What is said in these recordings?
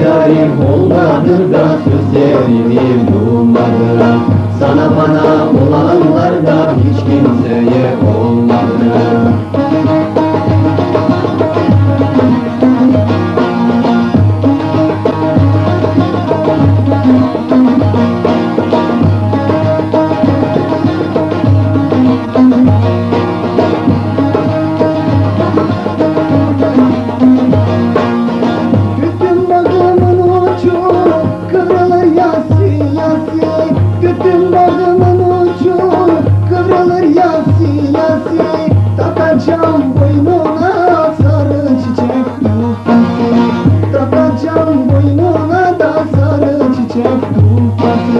yarim Hollandır da sözlerini bulmadılar. Sana bana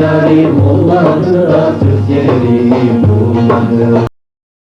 yarim olmadı artık yerim bulmadı.